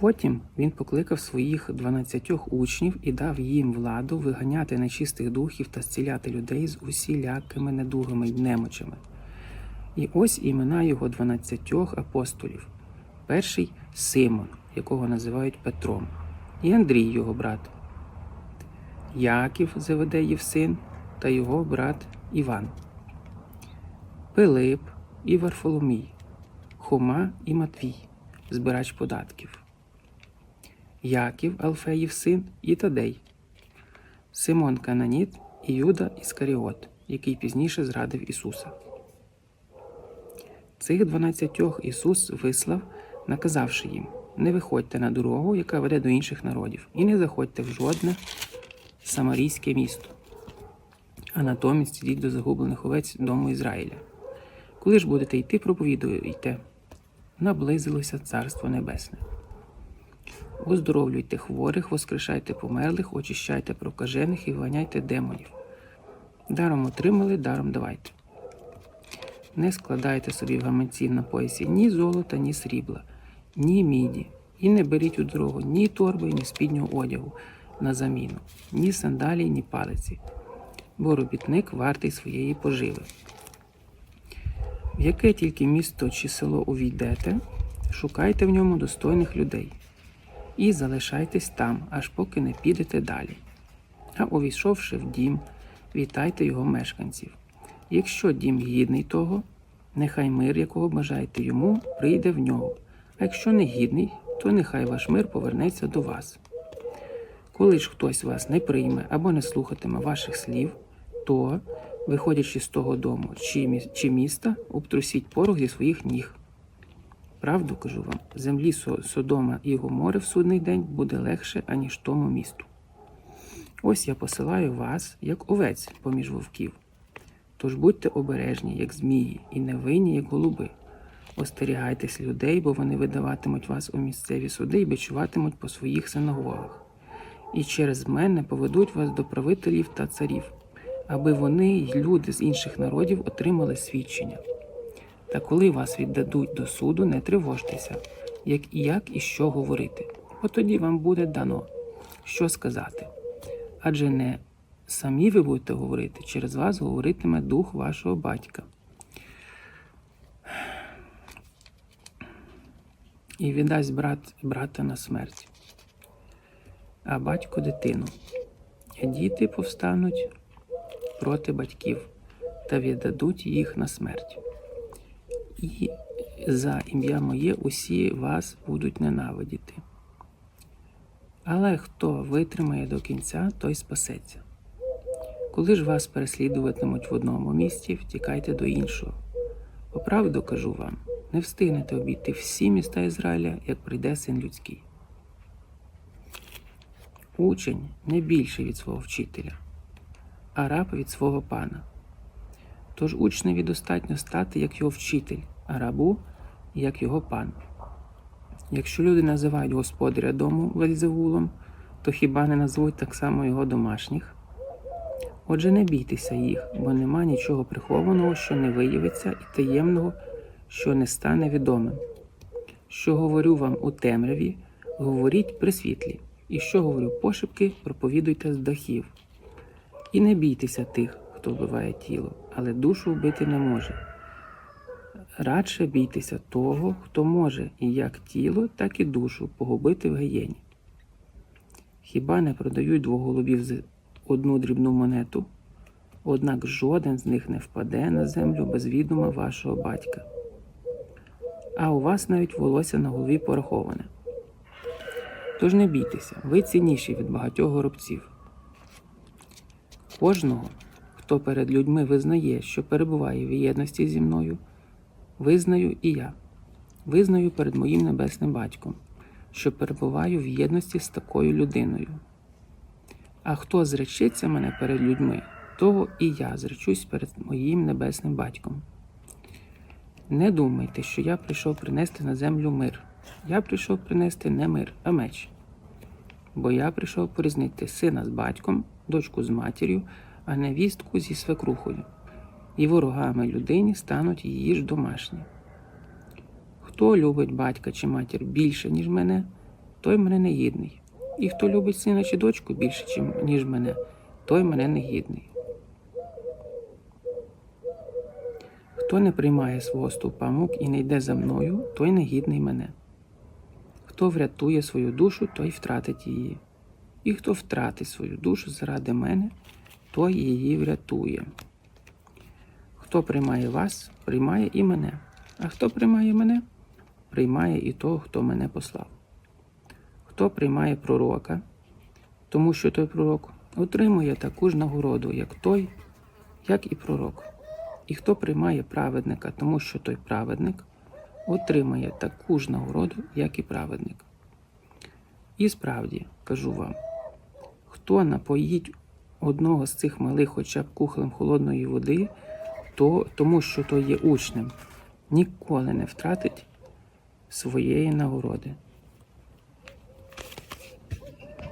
Потім він покликав своїх дванадцятьох учнів і дав їм владу виганяти нечистих духів та зціляти людей з усілякими недугами й немочами. І ось імена його дванадцятьох апостолів. Перший Симон, якого називають Петром, і Андрій, його брат, Яків Зеведеїв син та його брат Іван, Пилип і Варфоломій, Хома і Матвій, збирач податків, Яків Алфеїв син і Тадей, Симон Кананіт і Юда Іскаріот, який пізніше зрадив Ісуса. Цих дванадцятьох Ісус вислав, наказавши їм: не виходьте на дорогу, яка веде до інших народів, і не заходьте в жодне самарійське місто, а натомість ідіть до загублених овець дому Ізраїля. Коли ж будете йти, проповідуйте, наблизилося Царство Небесне. Оздоровлюйте хворих, воскрешайте померлих, очищайте прокажених і вганяйте демонів. Даром отримали, даром давайте. Не складайте собі в гаманці на поясі ні золота, ні срібла, ні міді, і не беріть у дорогу ні торби, ні спіднього одягу на заміну, ні сандалій, ні палиці, бо робітник вартий своєї поживи. В яке тільки місто чи село увійдете, шукайте в ньому достойних людей і залишайтесь там, аж поки не підете далі. А увійшовши в дім, вітайте його мешканців. Якщо дім гідний того, нехай мир, якого бажаєте йому, прийде в нього. А якщо не гідний, то нехай ваш мир повернеться до вас. Коли ж хтось вас не прийме або не слухатиме ваших слів, то, виходячи з того дому чи, міста, обтрусіть порох зі своїх ніг. Правду кажу вам, землі Содома і Гомори в судний день буде легше, аніж тому місту. Ось я посилаю вас, як овець поміж вовків. Тож будьте обережні, як змії, і невинні, як голуби. Остерігайтесь людей, бо вони видаватимуть вас у місцеві суди і бичуватимуть по своїх синагогах. І через мене поведуть вас до правителів та царів, аби вони й люди з інших народів отримали свідчення. Та коли вас віддадуть до суду, не тривожтеся, як і як і що говорити. От тоді вам буде дано, що сказати. Адже не самі ви будете говорити, через вас говоритиме дух вашого батька. І віддасть брат брата на смерть, а батько дитину. І діти повстануть проти батьків та віддадуть їх на смерть. І за ім'я моє усі вас будуть ненавидіти. Але хто витримає до кінця, той спасеться. Коли ж вас переслідуватимуть в одному місті, втікайте до іншого. По кажу вам, не встигнете обійти всі міста Ізраїля, як прийде син людський. Учень не більший від свого вчителя, а раб від свого пана. Тож учневі достатньо стати як його вчитель, а рабу як його пан. Якщо люди називають господаря дому Вельзевулом, то хіба не назвуть так само його домашніх? Отже, не бійтеся їх, бо нема нічого прихованого, що не виявиться, і таємного, що не стане відомим. Що говорю вам у темряві, говоріть при світлі, і що говорю пошепки, проповідуйте з дахів. І не бійтеся тих, хто вбиває тіло, але душу вбити не може. Радше бійтеся того, хто може і як тіло, так і душу погубити в гієні. Хіба не продають двох голубів за одну дрібну монету? Однак жоден з них не впаде на землю без відома вашого батька. А у вас навіть волосся на голові пораховане. Тож не бійтеся, ви цінніші від багатьох горобців. Кожного, хто перед людьми визнає, що перебуває в єдності зі мною, визнаю і я, визнаю перед моїм небесним батьком, що перебуваю в єдності з такою людиною. А хто зречеться мене перед людьми, того і я зречусь перед моїм небесним батьком. Не думайте, що я прийшов принести на землю мир. Я прийшов принести не мир, а меч. Бо я прийшов порізнити сина з батьком, дочку з матір'ю, а невістку зі свекрухою. І ворогами людині стануть її ж домашні. Хто любить батька чи матір більше, ніж мене, той мене не гідний. І хто любить сина чи дочку більше, ніж мене, той мене не гідний. Хто не приймає свого стовпа мук і не йде за мною, той не гідний мене. Хто врятує свою душу, той втратить її. І хто втратить свою душу заради мене, той її врятує. Хто приймає вас, приймає і мене. А хто приймає мене, приймає і того, хто мене послав. Хто приймає пророка, тому що той пророк отримує таку ж нагороду, як той, як і пророк. І хто приймає праведника, тому що той праведник отримає таку ж нагороду, як і праведник. І справді кажу вам, хто напоїть одного з цих малих хоча б кухлем холодної води, то, тому що той є учнем, ніколи не втратить своєї нагороди.